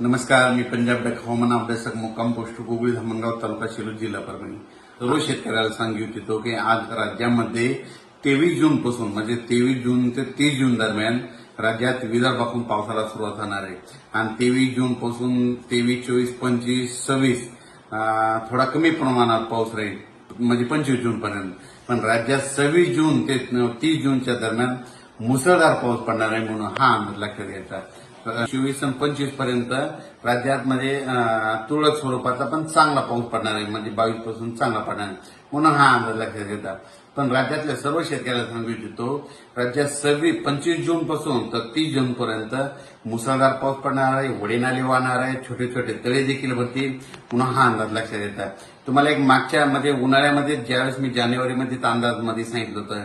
नमस्कार मी पंजाब डक हवामान अभ्यासक मुक्काम पोस्ट गोगळी धामणगाव तालुका शिरूर जिल्हा परभणी. सर्व शेतकऱ्याला सांगू इच्छितो की आज राज्यामध्ये तेवीस जून पासून म्हणजे तेवीस जून ते तीस जून दरम्यान राज्यात विदर्भातून पावसाला सुरुवात होणार आहे. आणि तेवीस जून पासून तेवीस चोवीस पंचवीस सव्वीस थोडा कमी प्रमाणात पाऊस राहील म्हणजे पंचवीस जून पर्यंत. पण राज्यात सव्वीस जून ते तीस जूनच्या दरम्यान मुसळधार पाऊस पडणार आहे म्हणून हा अंदाज लक्षात घ्यायचा. चोवीस आणि पंचवीसपर्यंत राज्यात म्हणजे तुरळक स्वरूपाचा पण चांगला पाऊस पडणार आहे म्हणजे बावीसपासून चांगला पडणार आहे. म्हणून हा अंदाज लक्षात घेता. पण राज्यातल्या सर्व शेतकऱ्याला सांगू इच्छितो राज्यात सव्वीस पंचवीस जून पासून तर तीस जून पर्यंत मुसळधार पाऊस पडणार आहे वडीनाले वाहणार आहे छोटे छोटे तळे देखील भरतील. पुन्हा हा अंदाज लक्षात येतात तुम्हाला एक मागच्या मध्ये उन्हाळ्यामध्ये ज्यावेळेस मी जानेवारीमध्ये अंदाजमध्ये सांगितलं होतं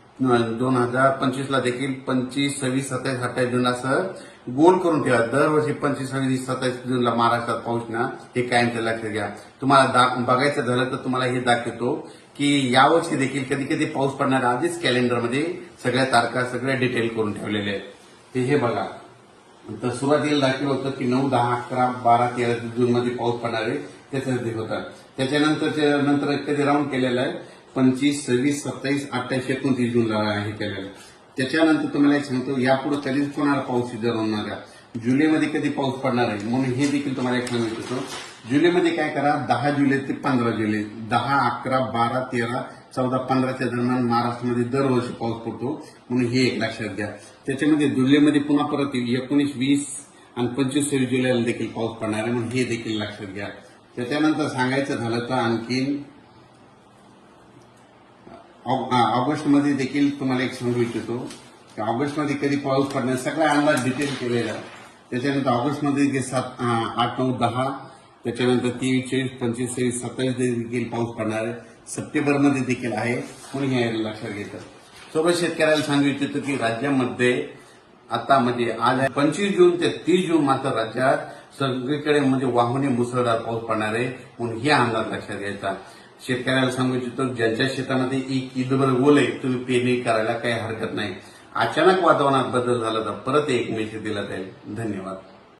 दोन हजार पंचवीसला देखील पंचवीस सव्वीस सत्तावीस अठ्ठावीस जून असं गोल करून ठेवा. दरवर्षी पंचवीस सव्वीस सत्तावीस जूनला महाराष्ट्रात पाऊस ना हे कायमच्या लक्षात घ्या. तुम्हाला दा- बघायचं झालं तर तुम्हाला हे दाखवतो की यावर्षी देखील कधी कधी पाऊस पडणार आधीच कॅलेंडरमध्ये सगळ्या तारखा सगळ्या डिटेल करून ठेवलेल्या आहेत. ते हे बघा. तर सुरुवातीला दाखवलं होतं की नऊ दहा अकरा बारा तेरा जूनमध्ये पाऊस पडणार आहे त्याचं होता होतं. त्याच्यानंतर नंतर कधी राऊंड केलेलं आहे पंचवीस सव्वीस सत्तावीस अठ्ठावीस एकोणतीस जूनला हे केलेलं. त्याच्यानंतर तुम्हाला एक सांगतो यापुढे कधीच कोणाला पाऊस जर होणार जुलैमध्ये कधी पाऊस पडणार आहे म्हणून हे देखील तुम्हाला एक सांगू इच्छितो. जुलैमध्ये काय करा दहा जुलै ते पंधरा जुलै दहा अकरा बारा तेरा चौदा पंधराच्या दरम्यान महाराष्ट्रामध्ये दरवर्षी पाऊस पडतो म्हणून हे एक लक्षात घ्या. त्याच्यामध्ये जुलैमध्ये पुन्हा परत एकोणीस वीस आणि पंचवीस सव्वीस जुलैला देखील पाऊस पडणार आहे म्हणून हे देखील लक्षात घ्या. त्याच्यानंतर सांगायचं झालं तर आणखीन ऑगस्टमध्ये देखील तुम्हाला एक सांगू इच्छितो की ऑगस्टमध्ये कधी पाऊस पडणार सगळा अंदाज डिटेल केलेला. त्याच्यानंतर ऑगस्टमध्ये जे सात आठ नऊ दहा त्याच्यानंतर तेवीस चोवीस पंचवीस सव्वीस सत्तावीस देखील पाऊस पडणार आहे. सप्टेंबरमध्ये देखील आहे. म्हणून हे लक्षात घेतं. सर्व शेतकऱ्याला सांगू इच्छितो की राज्यामध्ये आता म्हणजे आज पंचवीस जून ते तीस जून मात्र राज्यात सगळीकडे म्हणजे वाहुने मुसळधार पाऊस पडणार आहे. म्हणून हे अंदाज लक्षात घ्यायचा. शेतकऱ्याला सांगू इच्छितो ज्यांच्या शेतामध्ये एक ईदभर ओल आहे तुम्ही पेरणी करायला काही हरकत नाही. अचानक वातावरणात बदल झाला तर परत एक मेसेज दिला जाईल. धन्यवाद.